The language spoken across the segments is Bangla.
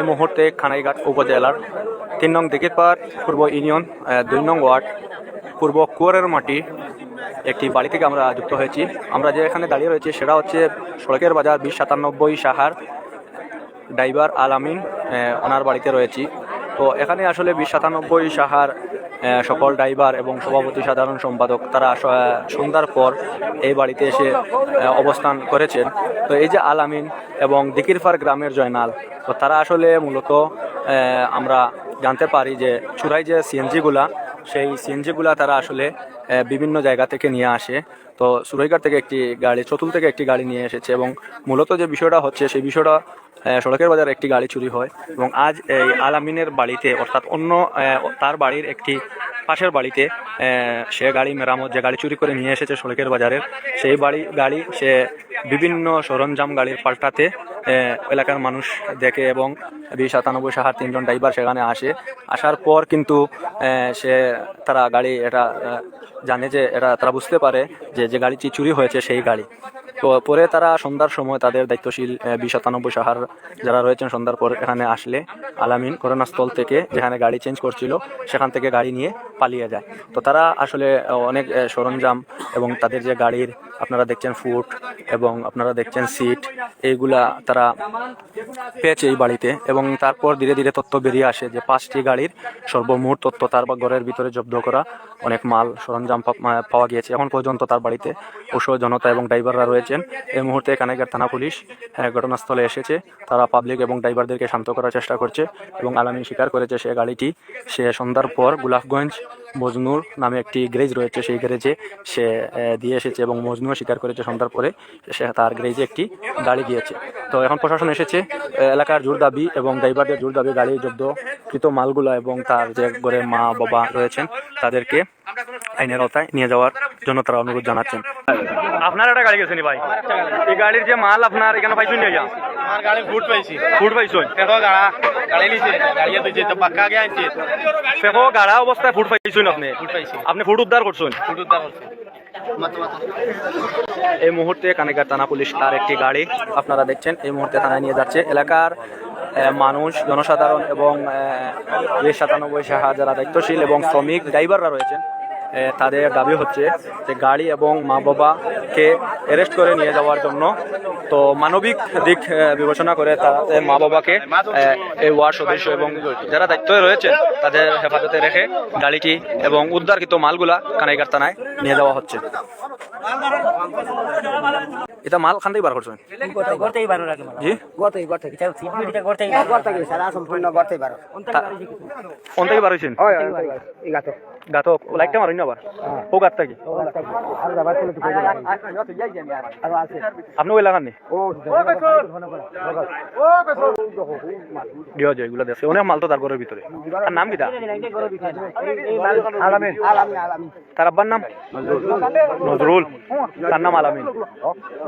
এই মুহূর্তে খানাইঘাট উপজেলার তিন নং দিকিরপাড় পূর্ব ইউনিয়ন দুই নং ওয়ার্ড, পূর্ব কুয়ারের মাটি একটি বাড়ি থেকে আমরা যুক্ত হয়েছি। আমরা যে এখানে দাঁড়িয়ে রয়েছি সেটা হচ্ছে সড়কের বাজার বিশ সাতানব্বই সাহার ড্রাইভার আল আমিন ওনার বাড়িতে রয়েছি। তো এখানে আসলে বিশ সাতানব্বই সাহার সকল ড্রাইভার এবং সভাপতি, সাধারণ সম্পাদক, তারা সন্ধ্যার পর এই বাড়িতে এসে অবস্থান করেছেন। তো এই যে আল আমিন এবং দিকিরফার গ্রামের জয়নাল, তো তারা আসলে মূলত আমরা জানতে পারি যে চুরাই যে সিএনজিগুলা, সেই সিএনজিগুলা তারা আসলে বিভিন্ন জায়গা থেকে নিয়ে আসে। তো সুরাইঘাট থেকে একটি গাড়ি, চতুল থেকে একটি গাড়ি নিয়ে এসেছে এবং মূলত যে বিষয়টা হচ্ছে, সেই বিষয়টা সড়কের বাজারে একটি গাড়ি চুরি হয় এবং আজ এই আলামিনের বাড়িতে, অর্থাৎ অন্য তার বাড়ির একটি পাশের বাড়িতে সে গাড়ি মেরামত, যে গাড়ি চুরি করে নিয়ে এসেছে সড়কের বাজারের, সেই বাড়ি, গাড়ি সে বিভিন্ন সরঞ্জাম গাড়ির পাল্টাতে এলাকার মানুষ দেখে এবং বিশ সাতানব্বই সাহার তিনজন ড্রাইভার সেখানে আসে। আসার পর কিন্তু সে তারা গাড়ি এটা জানে যে এটা তারা বুঝতে পারে যে যে গাড়িটি চুরি হয়েছে সেই গাড়ি। তো পরে তারা সন্ধ্যার সময় তাদের দায়িত্বশীল বিশ সাতানব্বই সাহার যারা রয়েছেন সন্ধ্যার পর এখানে আসলে, আলামিন ঘটনাস্থল থেকে যেখানে গাড়ি চেঞ্জ করছিল, সেখান থেকে গাড়ি নিয়ে পালিয়ে যায়। তো তারা আসলে অনেক সরঞ্জাম এবং তাদের যে গাড়ির আপনারা দেখছেন ফুট এবং আপনারা দেখছেন সিট এইগুলা তারা পেয়েছে এই বাড়িতে এবং তারপর ধীরে ধীরে তথ্য বেরিয়ে আসে যে পাঁচটি গাড়ির সর্বমোট তথ্য তার বা ঘরের ভিতরে জব্দ করা অনেক মাল সরঞ্জাম পাওয়া গিয়েছে। এখন পর্যন্ত তার বাড়িতে উৎস জনতা এবং ড্রাইভাররা রয়েছেন। এই মুহূর্তে কানাইঘাট থানা পুলিশ আহ, ঘটনাস্থলে এসেছে। তারা পাবলিক এবং ড্রাইভারদেরকে শান্ত করার চেষ্টা করছে এবং আলামী স্বীকার করেছে সে গাড়িটি। সে সন্ধ্যার পর গুলাফগঞ্জ মজনুর নামে একটি গ্যারেজ রয়েছে সেই গ্যারেজে সে আহ, দিয়ে এসেছে এবং মজনুও স্বীকার করেছে সন্ধ্যার পরে। সে তার গ্যারেজে একটি গাড়ি গিয়েছে। তো এখন প্রশাসন এসেছে এলাকার জোর দাবি এবং ড্রাইভারদের জোর দাবি গাড়ি জব্দকৃত মালগুলো এবং তার যে ঘরে মা বাবা রয়েছেন তাদেরকে আইনের আওতায় নিয়ে যাওয়ার জন্য তারা অনুরোধ জানাচ্ছেন। আপনার একটা গাড়ি গেছেনি ভাই? এই গাড়ির যে মাল আপনার এখানে পাইছেন নিয়ে যা আমার গাড়ি ফুট পাইছি। ফুট পাইছেন। গাড়া গাড়ি নিছে গাড়ি দিছে তো পাক্কা আগে আনছে? ফেকো গাড়া অবস্থায় ফুট পাইছেন আপনি? ফুট পাইছি। আপনি ফুট উদ্ধার করছেন ফুট উদ্ধার করছে এই মুহূর্তে কানেকার থানা পুলিশ তার একটি গাড়ি আপনারা দেখছেন এই মুহূর্তে থানায় নিয়ে যাচ্ছে। এলাকার মানুষ জনসাধারণ এবং সাতানব্বই সাহা যারা দায়িত্বশীল এবং শ্রমিক ড্রাইভাররা রয়েছেন। তাদের দাবি হচ্ছে যে গাড়ি এবং মা বাবাকে অ্যারেস্ট করে নিয়ে যাওয়ার জন্য। তো মানবিক দিক বিবেচনা করে তারা মা বাবাকে এই ওয়ার্ড সদস্য এবং যারা দায়িত্বে রয়েছে, তাদের হেফাজতে রেখে গাড়িটি এবং উদ্ধারকৃত মালগুলা কানাইকার থানায় নিয়ে যাওয়া হচ্ছে। এটা মাল খান থেকে বার করছেন গর্তেই বারো রাখে জি? গর্তেই গর্তে এটা সিপিটা গর্তেই গর্তে গেছে সারা সম্পূর্ণ গর্তেই বারো কোন থেকে বার হয়েছেন? গাত লাইটটা মারুন আবার? ও গাত থাকি আপনি ওই লাগান নি দিও যে এগুলা দেখছে। অনেক মাল তো তার ঘরের ভিতরে। আর নাম কিটা তার? আব্বার নাম? নজরুল। তার নাম আলামিন।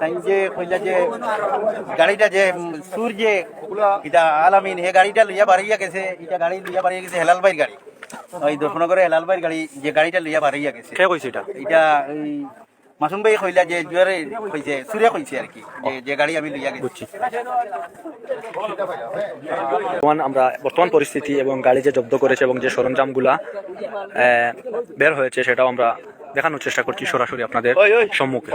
তাই যে কইলা যে গাড়িটা যে উম, সুর যে এটা আলামিন হে গাড়িটা লইয়া বাড়াইয়া গেছে এটা গাড়ি লইয়া বাড়াইয়া গেছে হেলাল ভাইয়ের গাড়ি। ওই দর্শনগরে হেলাল ভাইয়ের গাড়ি যে গাড়িটা লইয়া বাড়াইয়া গেছে। কে কইছে এটা? এটা এই মাসুম ভাই কইলা যে জুয়ারে কইছে সুরে কইছে আর কি যে- যে গাড়ি আমি লইয়া গেছি। বর্তমান আমরা বর্তমান পরিস্থিতি এবং গাড়ি যে জব্দ করেছে এবং যে সরঞ্জামগুলা আহ, বের হয়েছে সেটাও আমরা দেখানোর চেষ্টা করছি সরাসরি আপনাদের সম্মুখে।